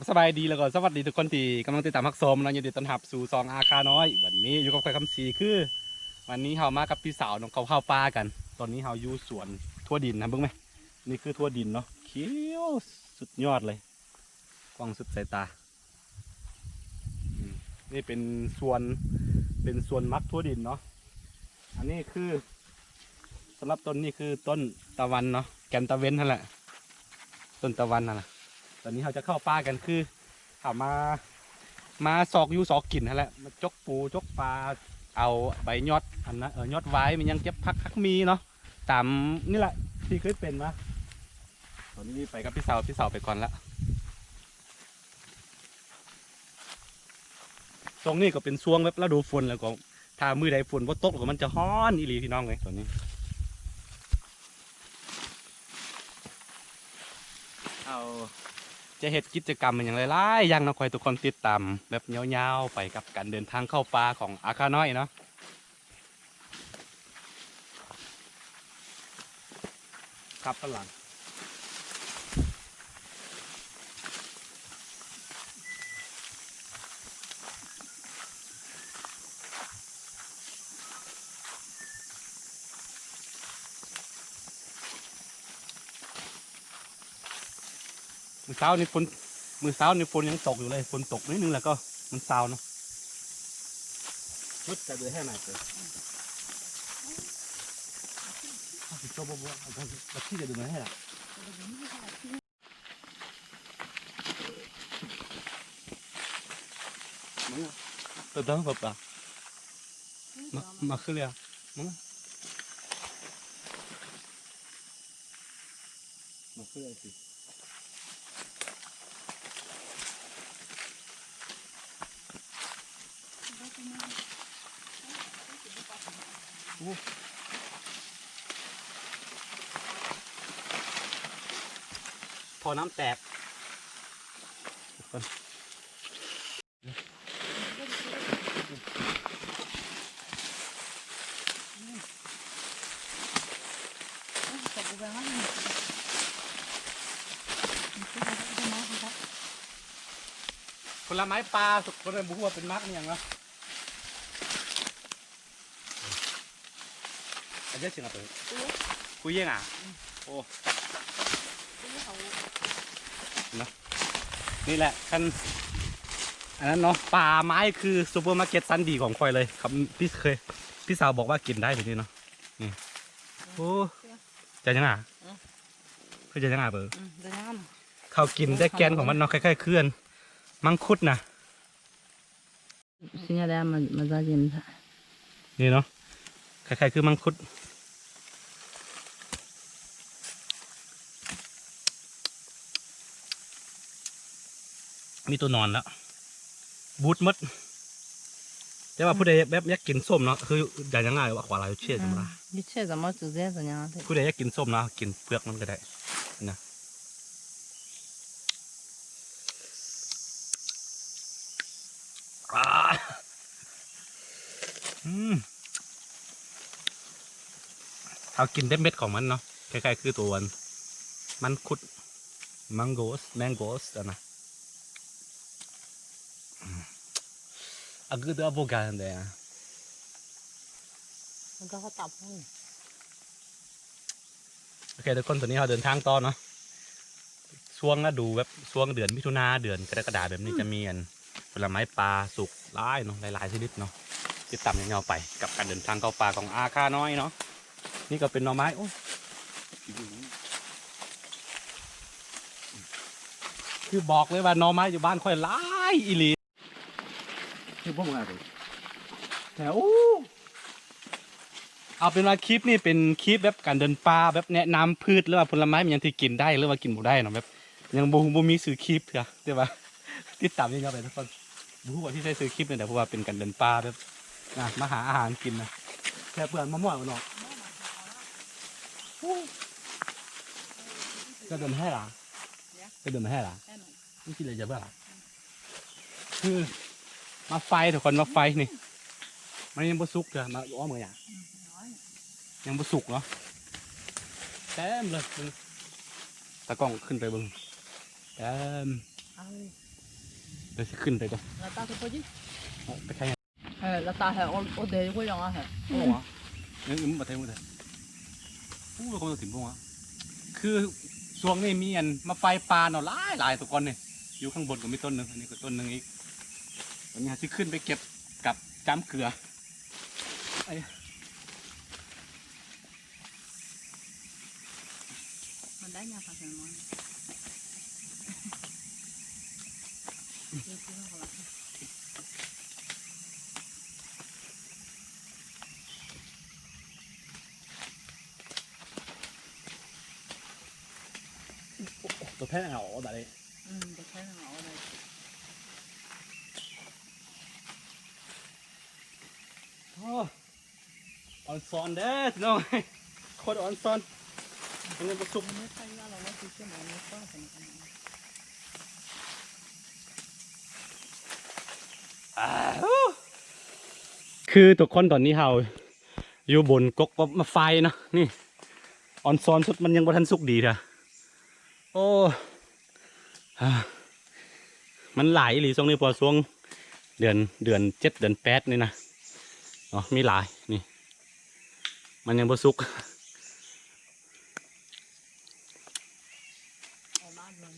บสบายดีแล้วก็สวัสดีทุกคนที่กำลังติดตามพักชมเราอยิดต้นรับสู่ซองอาคาน้อย วันนี้อยู่กับใครคำสีคือ วันนี้เฮามากับพี่สาวน้องเขาเข้าป่ากัน ตอนนี้เฮาอยู่สวนทั่วดินนะเบิ่งไหมนี่คือทั่วดินเนาะเขียวสุดยอดเลยกว้างสุดสายตาอืมนี่เป็นสวนเป็นสวนมักทั่วดินเนาะอันนี้คือสำหรับต้นนี้คือต้นตะวันเนาะแกนตะเว้นนั่นแหละต้นตะวันนั่นแหละ ตอนนี้เราจะเข้าป่ากันคือเขามา มาสอกยูสอกกินนั่นแหละมาจกปูจกปลาเอาใบยอดอันนั้นเออยอดไว้มันยังเก็บพักพักมีเนาะตามนี่แหละที่เคยเป็นมาตอนนี้ไปกับพี่สาวพี่สาวไปก่อนละตรงนี้ก็เป็นช่วงแบบฤดูฝนแล้วก็ถ้ามือใดฝนว่าตกก็มันจะฮ้อนอีหลีพี่น้องเลยตอนนี้เอา จะเหตุกิจกรรมมันอย่างไรๆอย่างนะคอยทุกคนติดตามแบบยาวๆไปกับการเดินทางเข้าป่าของอาคาน้อยเนาะครับฝรั่ง มือเช้านี่ฝนมือเช้านี่ฝนยังตกอยู่เลยฝนตกนิดนึงแล้วก็มันเช้าเนาะมุดจะเดือดแค่ไหนเกิดโจ้บัวบัที่จะดูมาให้ละตัวตั้งแบบอะมามาขึ้นเลยอะมึงมาขึ้นเลยสิ พอน้ำแตกผลไม้ปลาสุกคนเป็นบุหัวาเป็นมักนี่ยังเนาะอัน เยอะจริงอะเปิดคุยยังอะโอ้นี่แหละคันอันนั้นเนาะป่าไม้คือซูเปอร์มาร์เก็ตซันดีของคอยเลยครับพี่เคยพี่สาวบอกว่ากินได้แบบนี้เนาะนี่โอ้จะยังอะเพื่อจะยังอะเบอร์เดี๋ยวน้เขากินได้แกนของมันเนาะคล้ายๆเคลื่อน มังคุดนะำสิ่งอะไรมามาจะยินท่ะนี่เนาะคล้ายๆคือมังคุด มีตัวนอนแล้ว บูดมดแต่ว่าผู้ใดแบบอยากกินส้มเนาะคืออย่างง่ายว่าขวาลายเชื่อสมละยูเชื่อสมละจุดเด่นสัญญาผู้ใดอยากกินส้มเนาะกินเปลือกมันก็ได้นะเอากินได้เม็ดของมันเนาะคล้ายๆคือตัวมันมันคุดมังโกสแมงโกสนะ 아그도 아보가는 데. 뭔가 갔다 아 픈. โอเคทุกคนตอนนี้เราเดินทางต่อเนาะช่วงก็ดูแบบช่วงเดือนมิถุนาเดือนกรกฎาแบบนี้จะมีอันผลไม้ปลาสุกหลายเนาะหลายๆชนิดเนาะติดตามเงาไปกับการเดินทางเข้าป่าของอาคาน้อยเนาะนี่ก็เป็นหน่อไม้โอ้คือบอกเลยว่าหน่อไม้อยู่บ้านค่อยหลายอีหลี คือพวกมึงอะไรแถวเอาเป็นว่าคลิปนี่เป็นคลิปแบบการเดินป่าแบบแนะนำพืชหรือว่าผลไม้มันยังที่กินได้หรือว่ากินบ่ได้เนาะแบบยังบ่บ่มีสื่อคลิปเถอะเดี๋ยวว่าติดตามยังไงไปทุกคนบ่ฮู้ว่าที่ใช้ซื้อคลิปเนี่ยแต่เพราะว่าเป็นการเดินป่าแบบอะมาหาอาหารกินนะแค่เพื่อนมาม่วนเนาะก็เดินให้ล่ะก็เดินให้ล่ะนี่คิดเลยจะเบื่อล่ะคือ มาไฟทุกคนมาไฟนี่ มันยังบ่สุกเถอะมาอ้อมกันอย่างยังบ่สุกเนาะเต็มเลยมึงตะกล้องขึ้นไปเบึงเต็ม啊，啊 oui เดี๋ยวสิขึ้นไปก่อน la tarte pas dit เอาไปใคร euh la tarte au au des quoi genre hein โอ้โหยังอึมมาเทมาเถอะอู้เราคงจะถึงพวกอะคือช่วงนี้มีอันมาไฟปลาเนาะหลายหลายตัวก่อนเนี่ยอยู่ข้างบนก็มีต้นหนึ่งอันนี้ก็ต้นหนึ่งอีก วันนี้ที่ขึ้นไปเก็บกับจ้ำเกลือมันได้เนี่ยค่ะเพื่อนมันตัวแพ้เอาแต่เลย อืมจะใช้ทางเอาอะไร โอ้ออน ซอนเด้อพี่น้องโคตรออนซอนเป็นประสุกไม่ใช่ว่าเราว่คือเชื่อมันนี้ก็เป็นอันคือทุกคนตอนนี้เฮาอยู่บนกกมาไฟเนาะนี่ออนซอนสุดมันยังบ่ทันสุกดีเถอะโอ้มันหลายหรือช่วงนี้พอช่วงเดือนเดือนเจ็ดเดือนแปดนี่นะเนาะมีหลายนี่ มันยังบ่สุกเอาบ้านมัน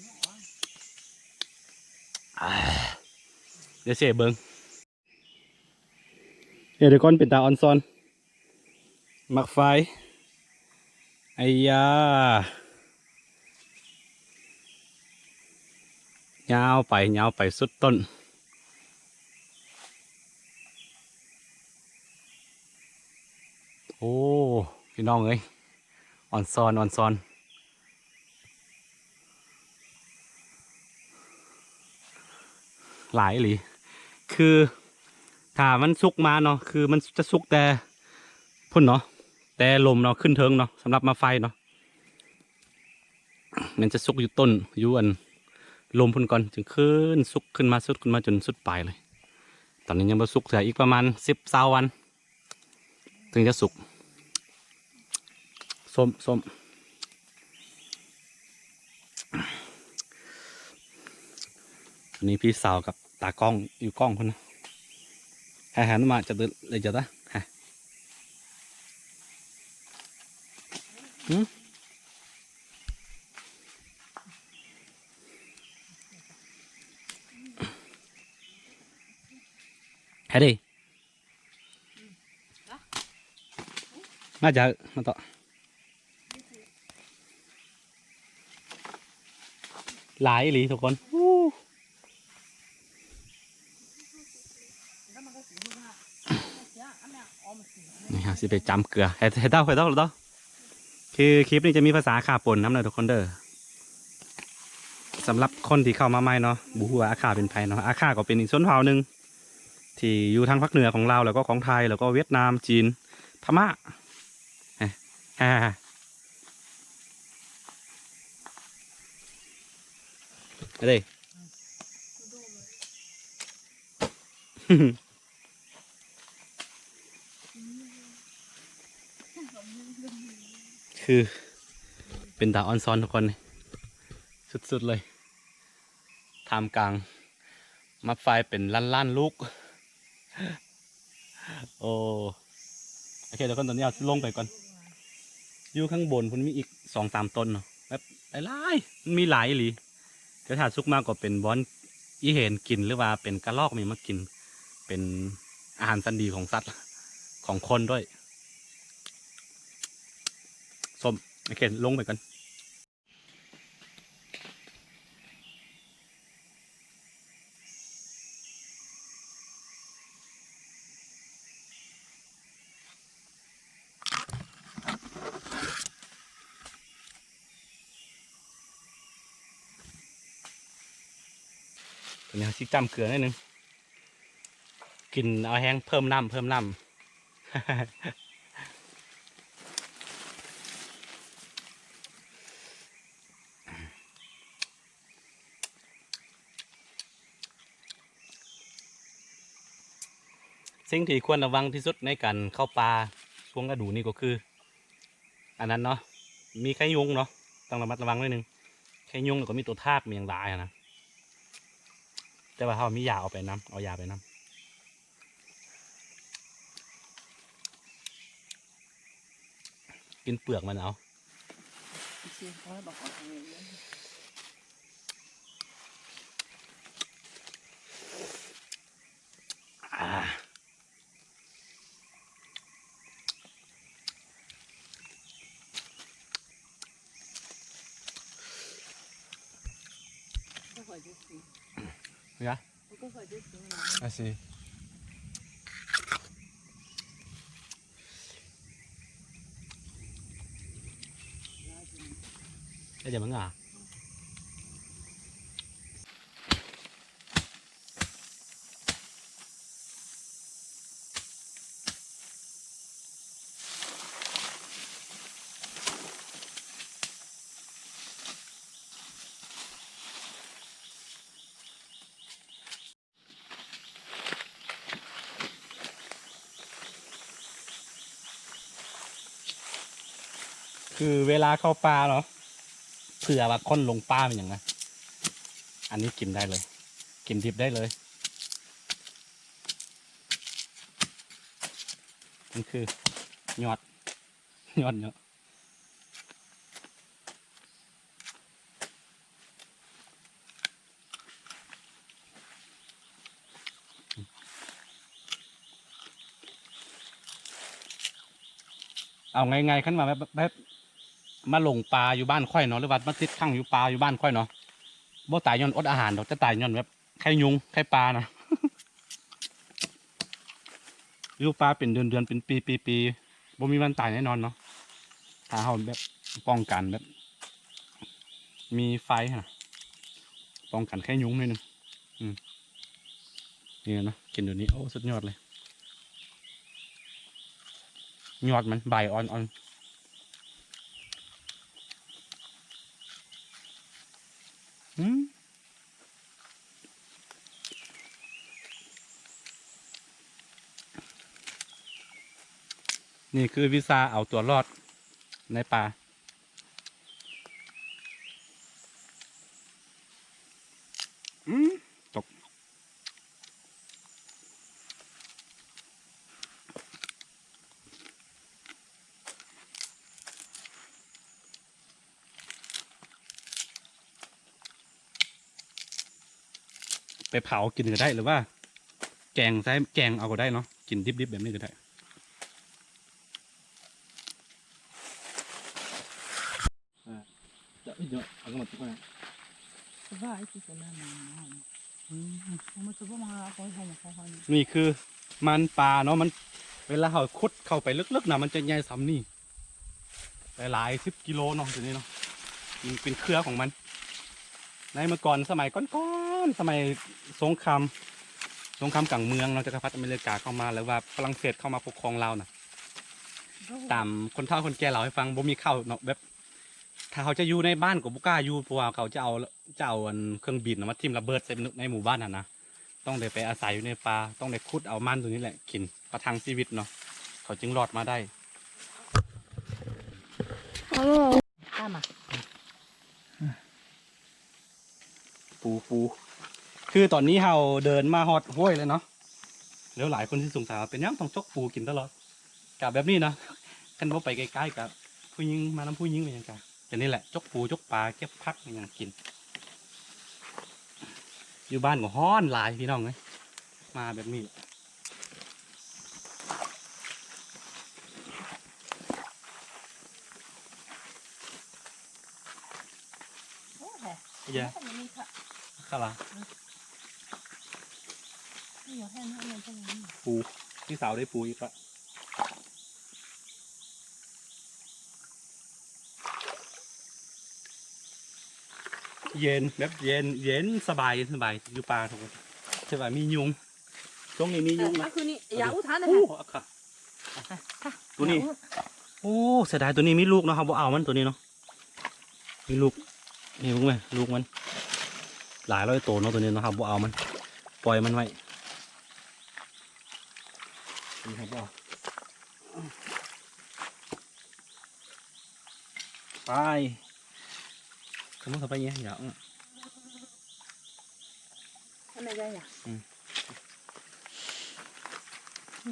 เดี๋ยวเสียเบิงเดี๋ยวเดี๋ยวก่อนเป็นตาออนซอน มักไฟไอ้ยายาวไปยาวไปสุดต้น โอ้พี่น้องเอ้ยอ่อนซอนอ่อนซอน หลายหลีคือถ้ามันสุกมาเนาะคือมันจะสุกแต่พุ่นเนาะแต่ลมเนาะขึ้นเทิงเนาะสำหรับมาไฟเนาะมันจะสุกอยู่ต้นอยู่อันลมพุ่นก่อนจึงขึ้นสุกขึ้นมาสุดขึ้นมาจนสุดปลายเลย ตอนนี้ยังไม่สุกเสียอีกประมาณสิบสาวัน ถึงจะสุก ส้มส้มอันนี้พี่สาวกับตากล้องอยู่กล้องคนนะหาหันมาจะเดินเลยจะตะฮะหืมฮะดิมาจะมาต่อ หลายหลีทุกคนนี่ฮะสิไปจำเกลือให้ให้เต้าให้เต้าเต้าคือคลิปนี้จะมีภาษาขาปนน้ำเลยทุกคนเด้อสำหรับคนที่เข้ามาใหม่เนาะบูฮัวอาคาเป็นไผเนาะอาคาก็เป็นอีกชนเผ่าหนึ่งที่อยู่ทางภาคเหนือของเราแล้วก็ของไทยแล้วก็เวียดนามจีนพม่าเฮ้ฮ่า ฮ่าไปเลยคือเป็นดาวออนซอนทุกคน สุดๆเลยทำกลางมาไฟเป็นล้านๆลูก โอ้โอเคเดี๋ยวก่อนตอนนี้เอาลงไปก่อน อยู่ข้างบนคุณมีอีกสองสามต้นเนาะแบบหลายๆมันมีหลายหลีเแต่ถ้าสุกมากกว่าเป็นบอนอีเห็นกินหรือว่าเป็นกระรอกมีมากิน เป็นอาหารสันดีของสัตว์ของคนด้วยส้มโอเคลงไปกัน จำเกลือนิดนึงกินเอาแห้งเพิ่มน้ำเพิ่มน้ำสิ่งที่ควรระวังที่สุดในการเข้าป่าช่วงฤดูนี่ก็คือ อันนั้นเนาะมีไข่ยุงเนาะต้องระมัดระวังไว้หนึ่งไข่ยุงแล้วก็มีตัวทากมีอย่างหลายนะ แต่ว่าเขามียาเอาไปน้ำเอายาไปน้ำกินเปลือกมันเอาอ่าทำอย่างนี้ อ่า ก็คอยจะซี เนี่ยก็คอยจะซีนะ อะสิเดี๋ยวมึงอะ คือเวลาเข้าปลาเนาะเผื่อว่าคนลงปลาเป็นอย่างไงอันนี้กินได้เลย กินดิบได้เลย มันคือยอดยอดเนาะเอาไงไงขึ้นมาแบบแบบ มาลงปลาอยู่บ้านค่อยเนาะหรือว่ามาติดข้างอยู่ปลาอยู่บ้านค่อยเนาะบ่ตายย้อนอดอาหารดอกจะตายย้อนแบบไข่ยุงไข่ปลานะอยู่ปลาเป็นเดือนเดือนเป็นปีปีปีบ่มีวันตายแน่นอนเนาะถ้าเราแบบป้องกันแบบ มีไฟนะป้องกันไข่ยุงหน่อยหนึงอืมนี่นะกินเดี๋ยวนี้โอ้สุดยอดเลยยอดมันใบอ่อนอ่อนอืม นี่คือวิซาเอาตัวรอดในป่า อืมตก ไปเผากินก็ได้หรือว่า แกงใช้แกงเอาก็ได้เนาะ กินดิบๆแบบนี้ก็ได้อ่าเดี๋ยวเดี๋ยวเอากันหมดทุกคนนะ สบายที่สุดแล้ว นี่คือมันปลาเนาะมัน เวลาเขาคุดเข้าไปลึกๆนะมันจะใหญ่ซ้ำนี่หลายๆสิบกิโลเนาะตัวนี้เนาะมันเป็นเครือของมัน ในเมื่อก่อนสมัยก่อนๆสมัยสงครามสงครามกลางเมืองเนาะจักรพรรดิอเมริกาเข้ามาหรือว่าฝรั่งเศสเข้ามาปกครองเราน่ะตามคนเฒ่าคนแก่เราให้ฟังบ่มีข้าวเนาะแบบ ถ้าเขาจะอยู่ในบ้านก็บ่กล้าอยู่เพราะว่าเขาจะเอาจะเอาอันเครื่องบินน่ะมาทิ่มระเบิดใส่ในหมู่บ้านน่ะนะต้องได้ไปอาศัยอยู่ในป่าต้องได้ขุดเอามันตัวนี้แหละกินประทังชีวิตเนาะเขาจึงรอดมาได้ตามมาปูปูคือตอนนี้เราเดินมาฮอดห้วยเลยเนาะแล้วหลายคนที่สงสัยว่าเป็นหยังต้องจกปูกินตลอดกับแบบนี้นะกันว่าไปใกล้ๆกับผู้หญิงมาน้ำผู้หญิงเป็นหยังกัน แต่นี่แหละจกปูจกปลาเก็บพักเป็นหยังกิน อยู่บ้านก็ฮ้อนหลายพี่น้องเลยมาแบบนี้โอ้แหละเยอะมันมีค่ะข้าละไม่อยากให้นั่นมันจะมีปูพี่สาวได้ปูอีกละ เย็นแบบเย็นเย็นสบายสบายอยู่ป่าทุกคนใช่ป่ะมียุงช่วงนี้มียุงก็นะคือนี่อย่าอุทานนะโอ้ฮะเอาค่ะตัวนี้โอ้เสียดายตัวนี้มีลูกเนาะครับบ่เอามันตัวนี้เนาะมีลูกนี่มึงไหมลูกมัน หลายร้อยตัวเนาะตัวนี้เนาะครับบ่เอามัน ปล่อยมันไว้นี่ครับบ่เอาไป ขโมยเข้าไปเนี่ยอย่าเอามไม่ได้อะอื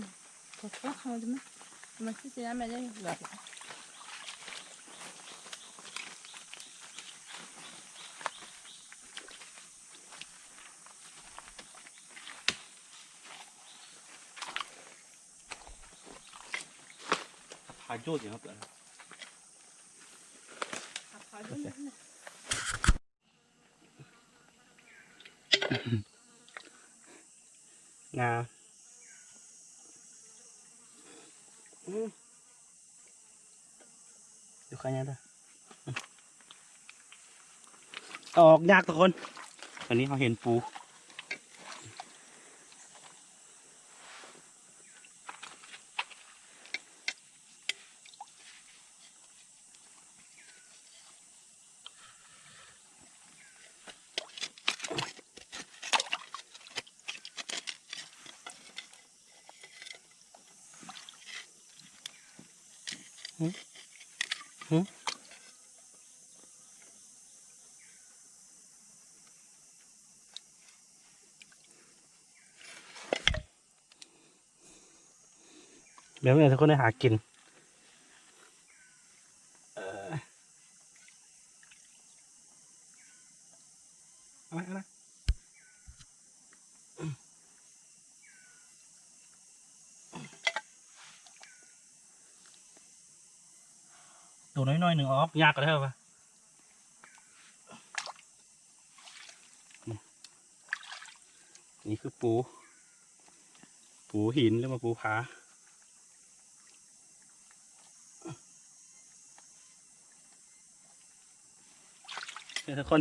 มขอโทษเขาใช่ไหมมันที่จะไม่ได้แบบ พาโยดอย่างครับ เขาด้วยนะ งาอืมดูใครเนี่ยด้วย ออกยากทุกคน อันนี้เขาเห็นปู ดี๋ยวเนี่ยทุกคนได้หากินเออเอาละเอาละตัวน้อยๆหนึ่งออฟยากกว่าเท่าปะนี่คือปู ปูหินหรือว่าปูผา เดี๋ยว ทุกคน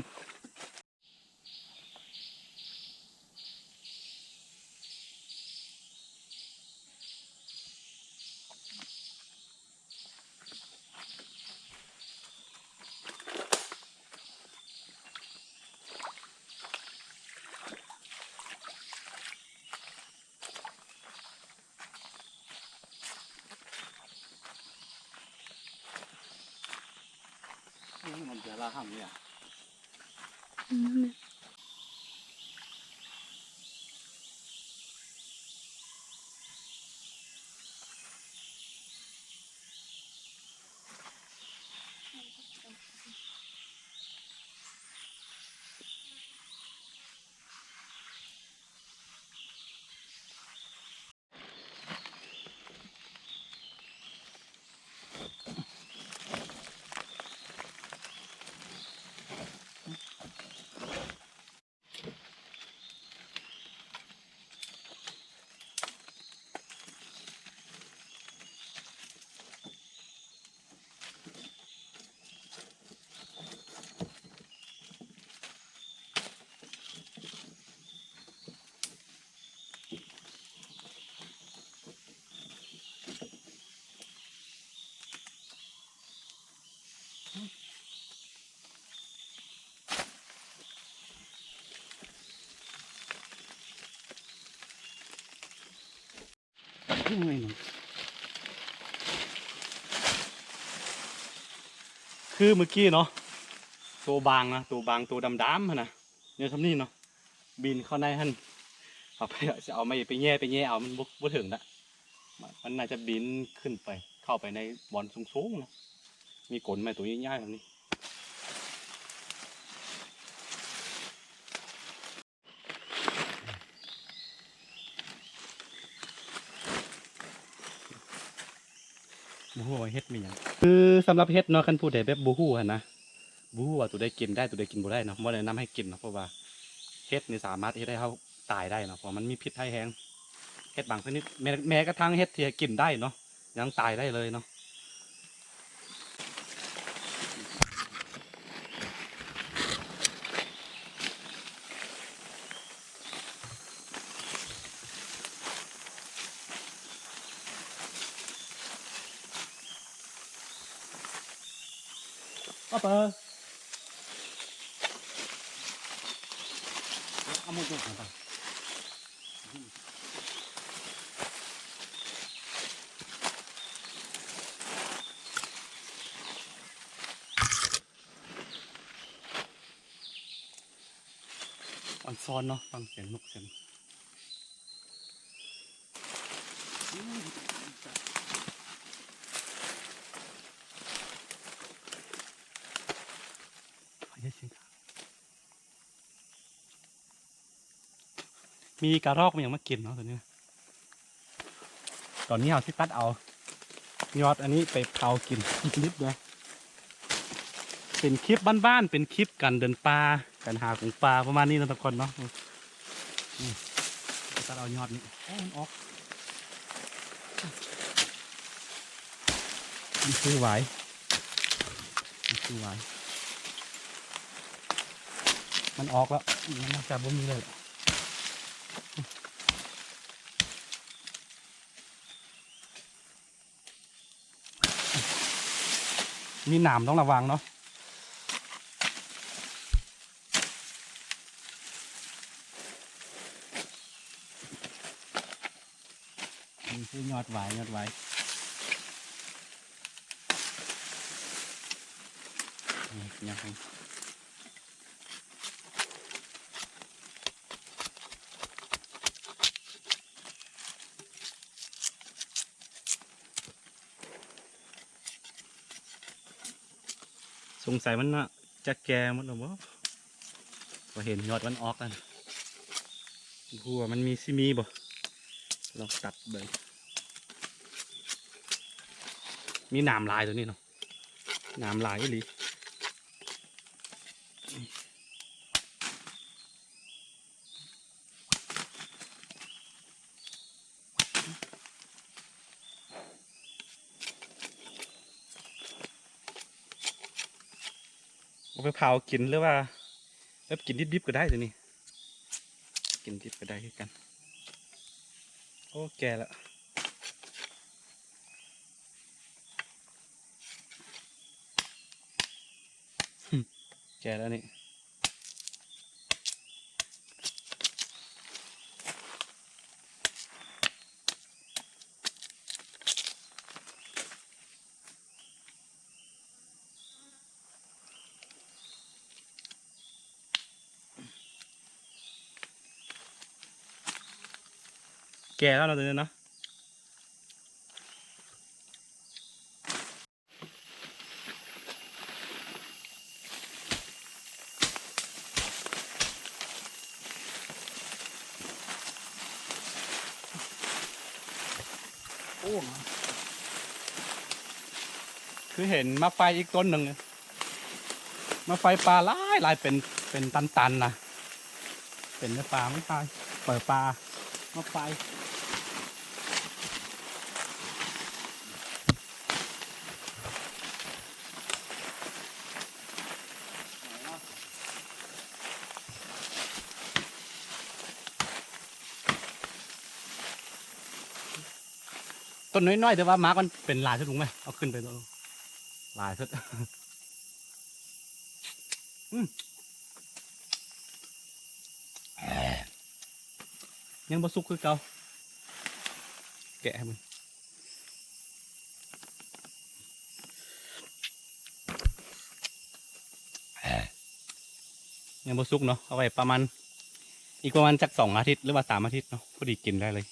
嗯 อืมคือเมื่อกี้เนาะตัวบางนะตัวบางตัวดำๆหั่นะเนี่ยทำนี่เนาะบินเข้าในหันเอาไปจะเอาไม่ไปแย่ไปแย่เอามันบุบ่ถึงละมันมันน่าจะบินขึ้นไป เข้าไปในบอลสูงๆนะมีกลไหมตัวใหญ่ๆแบบนี้บูฮู้ว่าเฮ็ดมีหยัง คือสำหรับเฮ็ดเนาะคันผู้ใดแบบบูฮู้นะบูฮู้ว่าตัวได้กินได้ตัวได้กินบ่ได้เนาะบ่แนะนำให้กินเนาะเพราะว่าเฮ็ดนี่สามารถเฮ็ดให้เขาตายได้เนาะเพราะมันมีพิษให้แฮงเฮ็ดบางชนิดแม้แม้กระทั่งเฮ็ดที่กินได้เนาะยังตายได้เลยเนาะ Apa? Kamu tuh apa? อนซ้อนเนาะฟังเสียงนกเสียงขอเยอะชิงครับ มีกระรอกมันยังมากินเนาะตัวนี้ ตอนนี้เอาที่ตัดเอายอดอันนี้ไปเผากินนิดนะเป็นคลิปบ้านๆ เป็นคลิปการเดินป่าการหาของปลาประมาณนี้นะทุกคนเนาะอืมตัดเอายอดนี้โอ้มันออกมันคือไหวมันคือไหวมันออกแล้ว มันน่าจะบ่มีเลยแหละ มีหนามต้องระวังเนาะนี่คือยอดไหวยอดไหวนี่ยังไง งสัยมันนะจะแก่หมดหรือเปล่าพอเห็นยอดมันออกแล้วนะหัวมันมีซิมีบ่ลองตัดเบิ่งมีหนามลายตัวนี้เนาะหนามลายอีหลี เอาไปเผากินหรือว่าแบบกินดิบๆก็ได้เลยนี่กินดิบก็ได้กัน โอ้แก่แล้วแก่แล้วนี่ แก่แล้วเราตัวนี้เนาะโอ้คือเห็นมาไฟอีกต้นหนึ่งมาไฟปลาหลายหลายเป็นเป็นตันๆนะเป็นเนื้อปลาไม่ปลาเปิดปลามาไฟ นน้อยๆแต่ว่ามาร์กมันเป็นลายสุดถูกไหมเอาขึ้นไปตัวลายสุดอืมยังบสุกคือเก่าแกะให้มันยังบสุกเนาะเอาไว้ประมาณ อีกประมาณจักสองอาทิตย์หรือว่าสามอาทิตย์เนาะพอดีกินได้เลย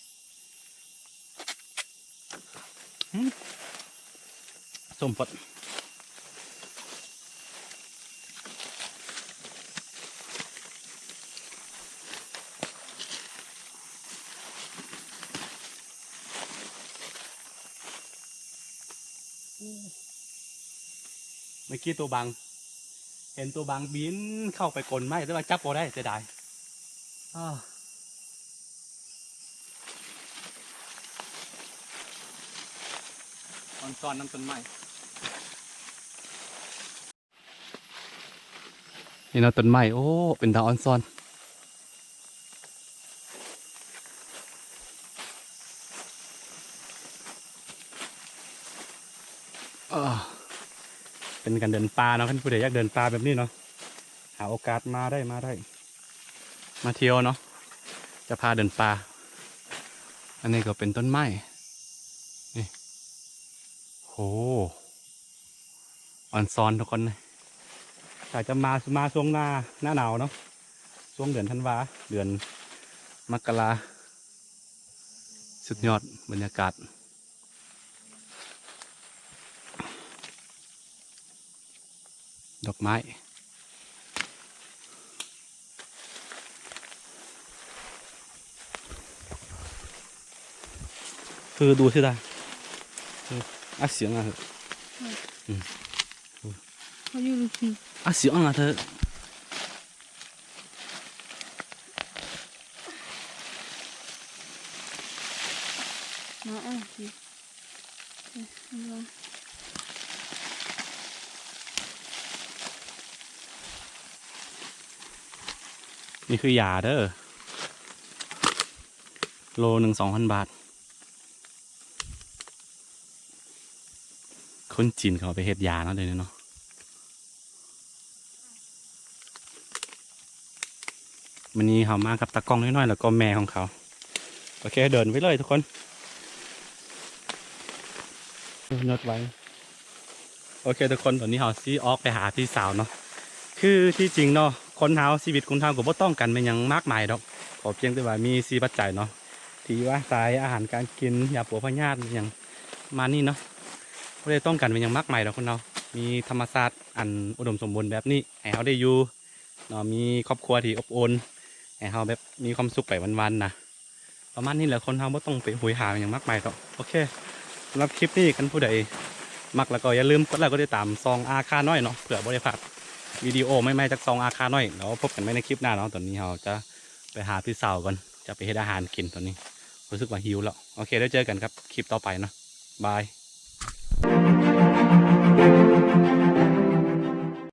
ส้มปดเมื่อกี้ตัวบาง เห็นตัวบางบินเข้าไปกลนไหมแต่ว่าจับพอได้เสียดายอ้าวต อนตอนน้ำต้นไม้นี่เนาะต้นไม้โอ้เป็นดาวออนซอนเป็นการเดินป่าเนาะท่านผู้ใดอยากเดินป่าแบบนี้เนาะหาโอกาสมาได้มาได้ มาเที่ยวเนาะจะพาเดินป่าอันนี้ก็เป็นต้นไม้ หออนซ้อนทุกคนเลยถ้าจะมามาช่วงหน้าหน้าหนาวเนาะช่วงเดือนธันวาเดือนมกราสุดยอดบรรยากาศ ดอกไม้คือดูสิได้ อะเสียงอะเถอะเขาอยู่ลูกพี่อะเสียงอะเธอมาอะพี่นี่คือยาเด้อ โลหนึ่งสองพันบาท คนจีนเขาไปเฮ็ดยาเนาะเดี๋ยวนี้เนาะวันนี้เขามากับตากล้องน้อยๆแล้วก็แม่ของเขา โอเคเดินไปเลยทุกคนยดไว้โอเคทุกคนตอนนี้เขาซีออกไปหาพี่สาวเนาะคือที่จริงเนาะคนเฮาชีวิตคนเฮาก็บ่ต้องกันเป็นยังมากมายดอกขอเพียงแต่ว่ามีสีปัจจัยเนาะที่ว่าสายอาหารการกินยาปัวพยาธิอย่างมานี่เนาะ บ่ได้ต้องกันเป็นหยังมากมายดอกคนเรามีธรรมศาตร์อันอุดมสมบูรณ์แบบนี้ให้เฮาได้อยู่เนาะมีครอบครัวที่อบอุ่นให้เฮาแบบมีความสุขไปวันๆนะประมาณนี้แหละคนเฮาบ่ต้องไปหุยหาอย่างมากมายดอกโอเคสำหรับคลิปนี้คันผู้ใดมักแล้วก็อย่าลืมกดไลค์กดติดตามซองอาคาน้อยเนาะเผื่อบ่ได้พลาดวิดีโอใหม่ๆจากซองอาคาน้อยแล้วพบกันใหมในคลิปหน้าเนาะตอนนี้เราจะไปหาพี่สาวก่อนจะไปเฮ็ดอาหารกินตอนนี้รู้สึกว่าหิวแล้วโอเคได้วเจอกันครับคลิปต่อไปเนาะบาย